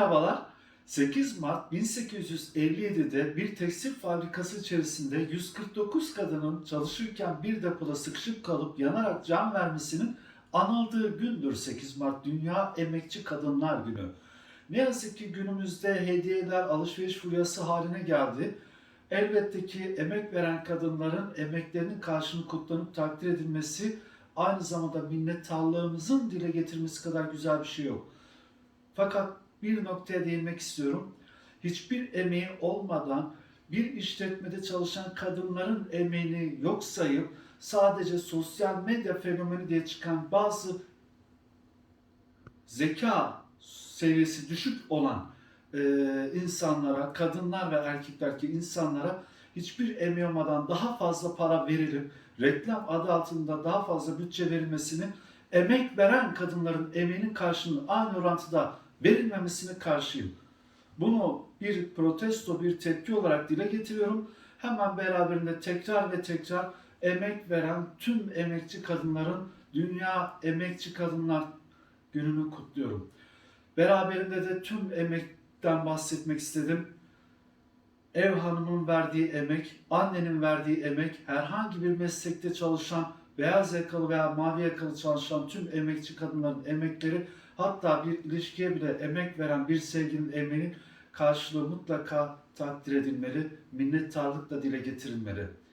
Merhabalar. 8 Mart 1857'de bir tekstil fabrikası içerisinde 149 kadının çalışırken bir depoda sıkışıp kalıp yanarak can vermesinin anıldığı gündür 8 Mart Dünya Emekçi Kadınlar Günü. Ne yazık ki günümüzde hediyeler alışveriş furyası haline geldi. Elbette ki emek veren kadınların emeklerinin karşılığını kutlanıp takdir edilmesi aynı zamanda minnettarlığımızın dile getirmesi kadar güzel bir şey yok. Fakat bir noktaya değinmek istiyorum. Hiçbir emeği olmadan bir işletmede çalışan kadınların emeğini yok sayıp sadece sosyal medya fenomeni diye çıkan bazı zeka seviyesi düşük olan e, insanlara, kadınlar ve erkekler ki insanlara hiçbir emeği olmadan daha fazla para verilip reklam adı altında daha fazla bütçe verilmesini emek veren kadınların emeğinin karşılığını aynı orantıda verilmemesine karşıyım. Bunu bir protesto, bir tepki olarak dile getiriyorum. Hemen beraberinde tekrar ve tekrar emek veren tüm emekçi kadınların Dünya Emekçi Kadınlar Günü'nü kutluyorum. Beraberinde de tüm emekten bahsetmek istedim. Ev hanımın verdiği emek, annenin verdiği emek, herhangi bir meslekte çalışan, beyaz yakalı veya mavi yakalı çalışan tüm emekçi kadınların emekleri, hatta bir ilişkiye bile emek veren bir sevginin emeğinin karşılığı mutlaka takdir edilmeli, minnettarlıkla dile getirilmeli.